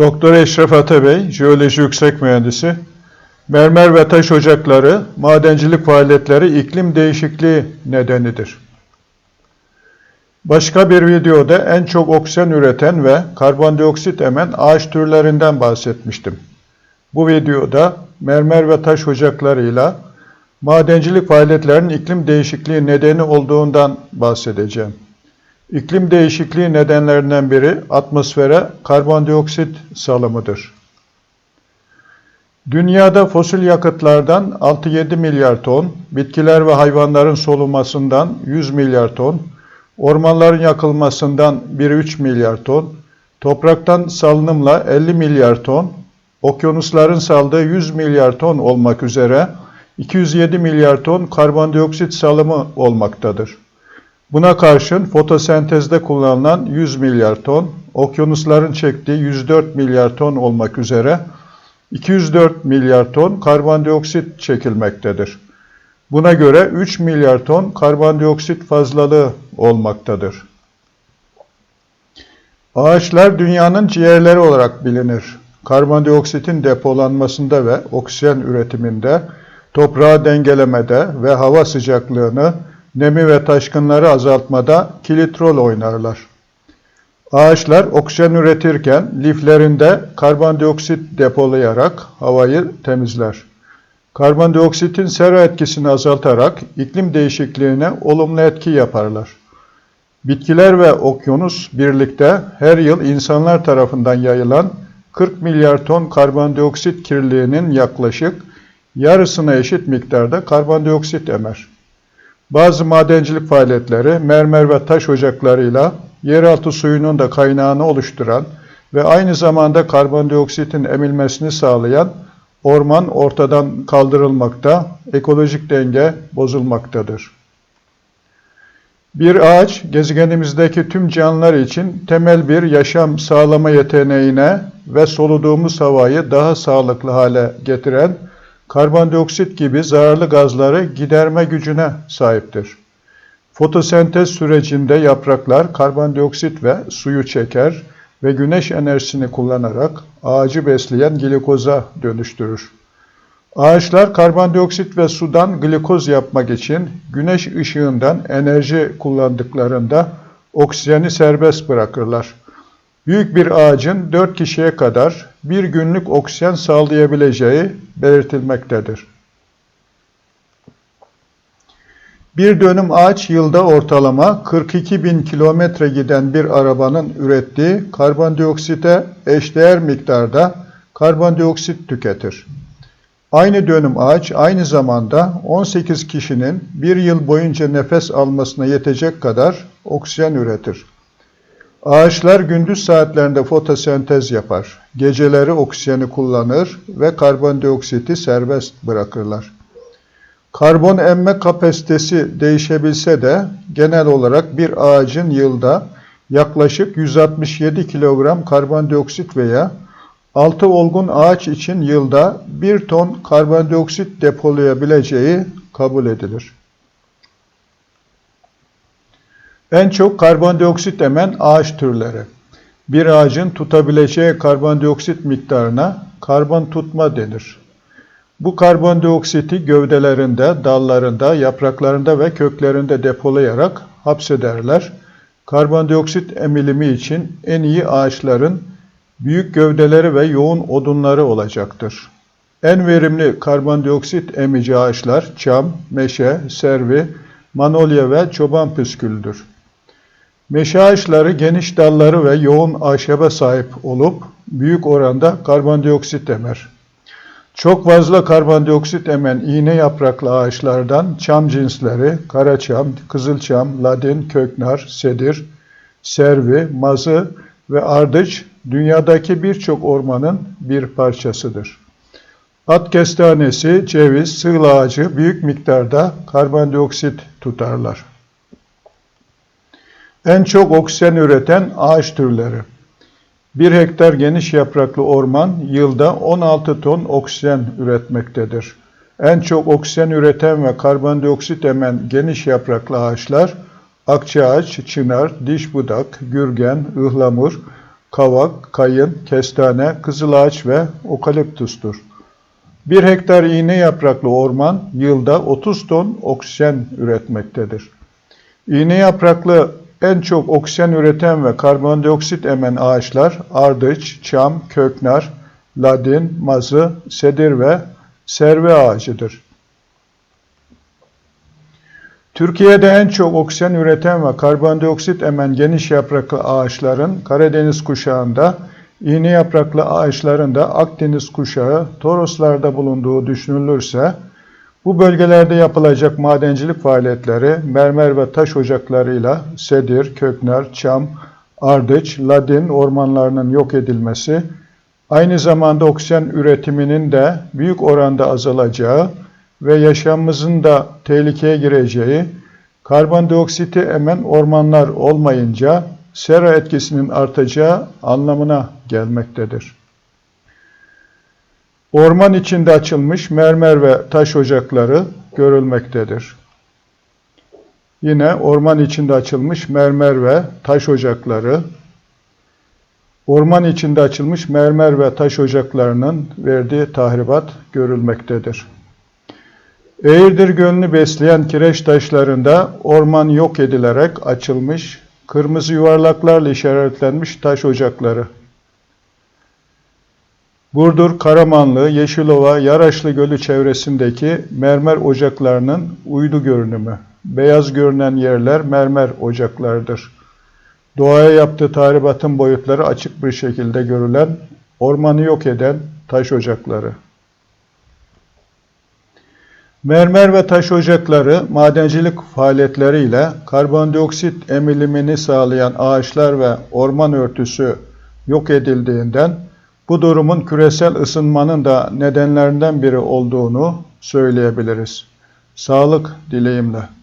Doktor Eşref Atabey, Jeoloji Yüksek Mühendisi, mermer ve taş ocakları, madencilik faaliyetleri iklim değişikliği nedenidir. Başka bir videoda en çok oksijen üreten ve karbondioksit emen ağaç türlerinden bahsetmiştim. Bu videoda mermer ve taş ocaklarıyla madencilik faaliyetlerinin iklim değişikliği nedeni olduğundan bahsedeceğim. İklim değişikliği nedenlerinden biri atmosfere karbondioksit salımıdır. Dünyada fosil yakıtlardan 6-7 milyar ton, bitkiler ve hayvanların solumasından 100 milyar ton, ormanların yakılmasından 1-3 milyar ton, topraktan salınımla 50 milyar ton, okyanusların saldığı 100 milyar ton olmak üzere 207 milyar ton karbondioksit salımı olmaktadır. Buna karşın fotosentezde kullanılan 100 milyar ton, okyanusların çektiği 104 milyar ton olmak üzere 204 milyar ton karbondioksit çekilmektedir. Buna göre 3 milyar ton karbondioksit fazlalığı olmaktadır. Ağaçlar dünyanın ciğerleri olarak bilinir. Karbondioksitin depolanmasında ve oksijen üretiminde, toprağı dengelemede ve hava sıcaklığını, nemi ve taşkınları azaltmada kilit rol oynarlar. Ağaçlar oksijen üretirken liflerinde karbondioksit depolayarak havayı temizler. Karbondioksitin sera etkisini azaltarak iklim değişikliğine olumlu etki yaparlar. Bitkiler ve okyanus birlikte her yıl insanlar tarafından yayılan 40 milyar ton karbondioksit kirliliğinin yaklaşık yarısına eşit miktarda karbondioksit emer. Bazı madencilik faaliyetleri mermer ve taş ocaklarıyla yeraltı suyunun da kaynağını oluşturan ve aynı zamanda karbondioksitin emilmesini sağlayan orman ortadan kaldırılmakta, ekolojik denge bozulmaktadır. Bir ağaç, gezegenimizdeki tüm canlılar için temel bir yaşam sağlama yeteneğine ve soluduğumuz havayı daha sağlıklı hale getiren karbondioksit gibi zararlı gazları giderme gücüne sahiptir. Fotosentez sürecinde yapraklar karbondioksit ve suyu çeker ve güneş enerjisini kullanarak ağacı besleyen glikoza dönüştürür. Ağaçlar karbondioksit ve sudan glikoz yapmak için güneş ışığından enerji kullandıklarında oksijeni serbest bırakırlar. Büyük bir ağacın 4 kişiye kadar bir günlük oksijen sağlayabileceği belirtilmektedir. Bir dönüm ağaç yılda ortalama 42 bin kilometre giden bir arabanın ürettiği karbondioksite eşdeğer miktarda karbondioksit tüketir. Aynı dönüm ağaç aynı zamanda 18 kişinin bir yıl boyunca nefes almasına yetecek kadar oksijen üretir. Ağaçlar gündüz saatlerinde fotosentez yapar. Geceleri oksijeni kullanır ve karbondioksiti serbest bırakırlar. Karbon emme kapasitesi değişebilse de genel olarak bir ağacın yılda yaklaşık 167 kilogram karbondioksit veya 6 olgun ağaç için yılda 1 ton karbondioksit depolayabileceği kabul edilir. En çok karbondioksit emen ağaç türleri. Bir ağacın tutabileceği karbondioksit miktarına karbon tutma denir. Bu karbondioksiti gövdelerinde, dallarında, yapraklarında ve köklerinde depolayarak hapsederler. Karbondioksit emilimi için en iyi ağaçların büyük gövdeleri ve yoğun odunları olacaktır. En verimli karbondioksit emici ağaçlar çam, meşe, servi, manolya ve çoban püsküldür. Meşe ağaçları geniş dalları ve yoğun ahşaba sahip olup büyük oranda karbondioksit emer. Çok fazla karbondioksit emen iğne yapraklı ağaçlardan çam cinsleri, karaçam, kızılçam, ladin, köknar, sedir, servi, mazı ve ardıç dünyadaki birçok ormanın bir parçasıdır. At kestanesi, ceviz, sığıl ağacı büyük miktarda karbondioksit tutarlar. En çok oksijen üreten ağaç türleri. Bir hektar geniş yapraklı orman yılda 16 ton oksijen üretmektedir. En çok oksijen üreten ve karbondioksit emen geniş yapraklı ağaçlar akçaağaç, çınar, diş budak, gürgen, ıhlamur, kavak, kayın, kestane, kızılağaç ve okaliptustur. Bir hektar iğne yapraklı orman yılda 30 ton oksijen üretmektedir. İğne yapraklı en çok oksijen üreten ve karbondioksit emen ağaçlar ardıç, çam, köknar, ladin, mazı, sedir ve serve ağacıdır. Türkiye'de en çok oksijen üreten ve karbondioksit emen geniş yapraklı ağaçların Karadeniz kuşağında, iğne yapraklı ağaçların da Akdeniz kuşağı, Toroslarda bulunduğu düşünülürse, bu bölgelerde yapılacak madencilik faaliyetleri mermer ve taş ocaklarıyla sedir, köknar, çam, ardıç, ladin ormanlarının yok edilmesi, aynı zamanda oksijen üretiminin de büyük oranda azalacağı ve yaşamımızın da tehlikeye gireceği, karbondioksiti emen ormanlar olmayınca sera etkisinin artacağı anlamına gelmektedir. Orman içinde açılmış mermer ve taş ocakları görülmektedir. Yine orman içinde açılmış mermer ve taş ocakları, orman içinde açılmış mermer ve taş ocaklarının verdiği tahribat görülmektedir. Eğirdir Gölü'nü besleyen kireç taşlarında orman yok edilerek açılmış, kırmızı yuvarlaklarla işaretlenmiş taş ocakları. Burdur, Karamanlı, Yeşilova, Yaraşlı Gölü çevresindeki mermer ocaklarının uydu görünümü. Beyaz görünen yerler mermer ocaklarıdır. Doğaya yaptığı tahribatın boyutları açık bir şekilde görülen, ormanı yok eden taş ocakları. Mermer ve taş ocakları madencilik faaliyetleriyle karbondioksit emilimini sağlayan ağaçlar ve orman örtüsü yok edildiğinden bu durumun küresel ısınmanın da nedenlerinden biri olduğunu söyleyebiliriz. Sağlık dileğimle.